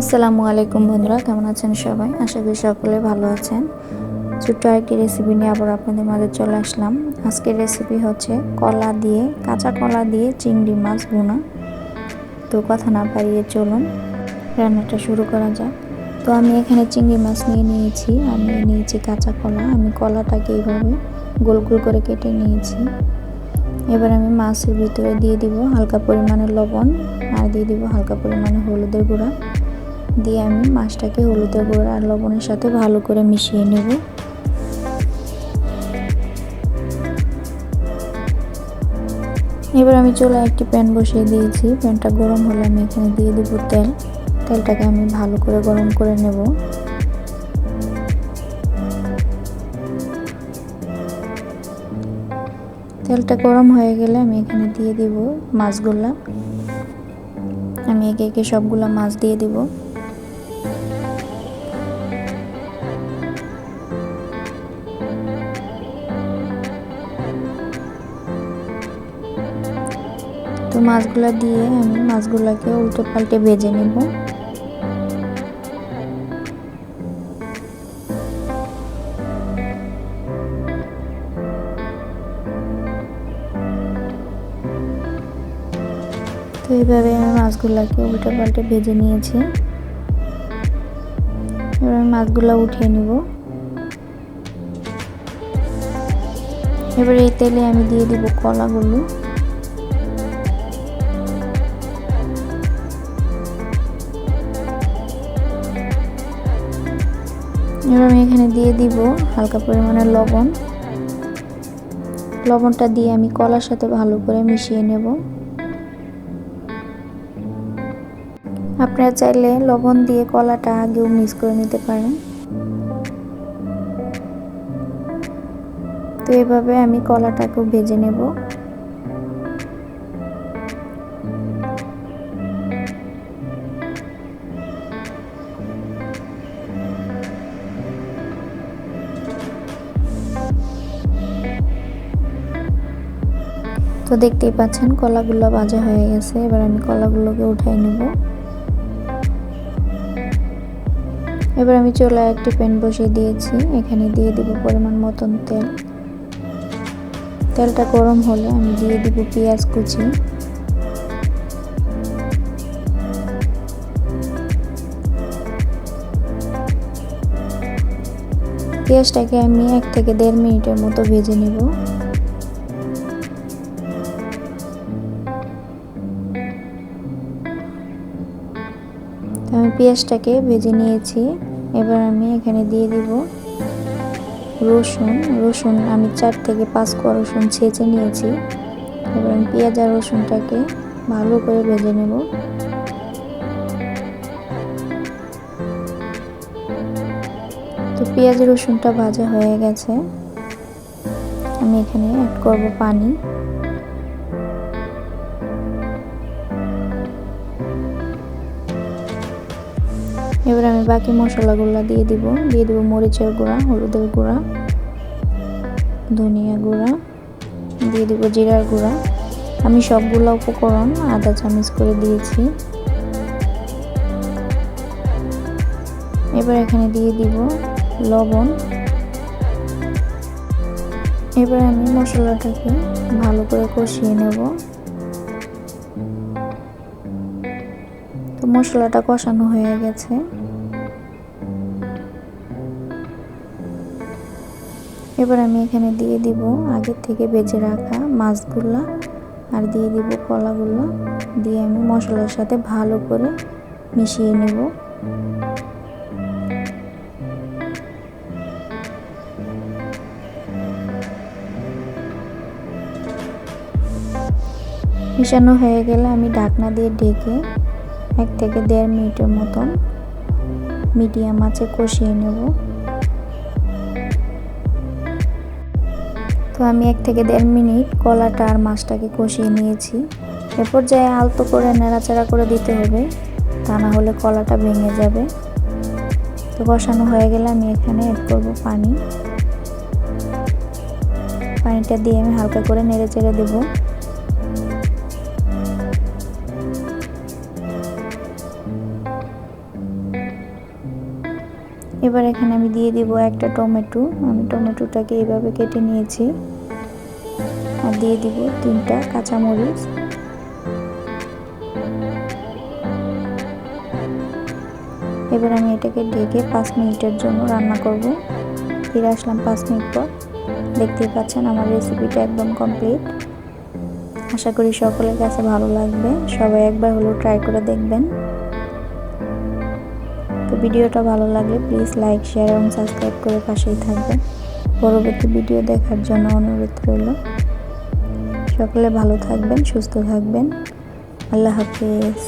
আসসালামু আলাইকুম বন্ধুরা, কেমন আছেন সবাই? আশা করি সকলে ভালো আছেন। ছোট্ট একটি রেসিপি নিয়ে আবার আপনাদের মাঝে চলে আসলাম। আজকের রেসিপি হচ্ছে কলা দিয়ে, কাঁচা কলা দিয়ে চিংড়ি মাছ ভুনা। তো কথা না পারিয়ে চলুন, রান্নাটা শুরু করা যাক। তো আমি এখানে চিংড়ি মাছ নিয়ে নিয়েছি, আর নিয়ে নিয়েছি কাঁচা কলা। আমি কলাটাকে এইভাবে গোল গোল করে কেটে নিয়েছি। এবার আমি মাছের ভিতরে দিয়ে দিব হালকা পরিমাণে লবণ, আর দিয়ে দিব হালকা পরিমাণে হলুদের গুঁড়া। দিয়ে আমি মাছটাকে হলুদের গুঁড়া আর লবণের সাথে ভালো করে মিশিয়ে নেব। এবার আমি চলে একটি প্যান বসিয়ে দিয়েছি। প্যানটা গরম হলে আমি এখানে দিয়ে দেবো তেল। তেলটাকে আমি ভালো করে গরম করে নেব। তেলটা গরম হয়ে গেলে আমি এখানে দিয়ে দিব মাছগুলা। আমি একে একে সবগুলা মাছ দিয়ে দিব। তো মাছগুলা দিয়ে আমি মাছগুলাকে উল্টো পাল্টে ভেজে নেব। এইভাবে আমি মাছগুলাকে উল্টো পাল্টে ভেজে নিয়েছি। এবার আমি মাছগুলো উঠিয়ে নিব। এবার এই তেলে আমি দিয়ে দিব কলাগুলো। এবার আমি এখানে দিয়ে দিব হালকা পরিমাণে লবণ। লবণটা দিয়ে আমি কলার সাথে ভালো করে মিশিয়ে নেব। আপনারা চাইলে লবণ দিয়ে কলাটা আগেও মিক্স করে নিতে পারেন। তো এভাবে আমি কলাটাকেও ভেজে নেব। তো দেখতেই পাচ্ছেন কলাগুলো ভাজা হয়ে গেছে। এবার আমি কলাগুলোকে উঠাই নেব। এবার আমি চলে একটি প্যান বসিয়ে দিয়েছি। এখানে দিয়ে দিব পরিমাণ মতন তেল। তেলটা গরম হলে আমি দিয়ে দিব পেঁয়াজ কুচি। পেঁয়াজটাকে আমি এক থেকে দেড় মিনিটের মতো ভেজে নেব। আমি পেঁয়াজটাকে ভেজে নিয়েছি। এবার আমি এখানে দিয়ে দিব রসুন। রসুন আমি চার থেকে পাঁচ কোয়া রসুন ছেঁচে নিয়েছি। এবার আমি পেঁয়াজ আর রসুনটাকে ভালো করে ভেজে নেব। তো পেঁয়াজ রসুনটা ভাজা হয়ে গেছে। আমি এখানে অ্যাড করব পানি। এবার আমি বাকি মশলাগুলো দিয়ে দিব। দিয়ে দিব মরিচের গুঁড়া, হলুদের গুঁড়া, ধনিয়া গুঁড়া, দিয়ে দিব জিরার গুঁড়া। আমি সবগুলো উপকরণ আদা চামচ করে দিয়েছি। এবার এখানে দিয়ে দিব লবণ। এবার আমি মশলাটাকে ভালো করে কষিয়ে নেব। মশলাটা কষানো হয়ে গেছে। এবার আমি এখানে দিয়ে দিব আগে থেকে বেজে রাখা মাছগুলা, আর দিয়ে দিব কলাগুলো। দিয়ে আমি মশলার সাথে ভালো করে মিশিয়ে নেব। মিশানো হয়ে গেলে আমি ঢাকনা দিয়ে ঢেকে এক থেকে দেড় মিনিটের মতন মিডিয়াম আঁচে কষিয়ে নেব। তো আমি এক থেকে দেড় মিনিট কলাটা আর মাছটাকে কষিয়ে নিয়েছি। এ পর্যায়ে আলতো করে নাড়াচাড়া করে দিতে হবে, তা না হলে কলাটা ভেঙে যাবে। তো কষানো হয়ে গেলে আমি এখানে অ্যাড করব পানি। পানিটা দিয়ে আমি হালকা করে নেড়ে চেড়ে দেবো। এবার এখানে আমি দিয়ে দিব একটা টমেটো। আমি টমেটোটাকে এইভাবে কেটে নিয়েছি। আর দিয়ে দিব তিনটা কাঁচামরিচ। এবার আমি এটাকে ঢেকে পাঁচ মিনিটের জন্য রান্না করব। ফিরে আসলাম পাঁচ মিনিট পর। দেখতেই পাচ্ছেন আমার রেসিপিটা একদম কমপ্লিট। আশা করি সকলের কাছে ভালো লাগবে। সবাই একবার হলেও ট্রাই করে দেখবেন। ভিডিওটা ভালো লাগলে প্লিজ লাইক শেয়ার এবং সাবস্ক্রাইব করে পাশেই থাকবেন। পরবর্তী ভিডিও দেখার জন্য অনুরোধ রইল। সকলে ভালো থাকবেন, সুস্থ থাকবেন। আল্লাহ হাফিজ।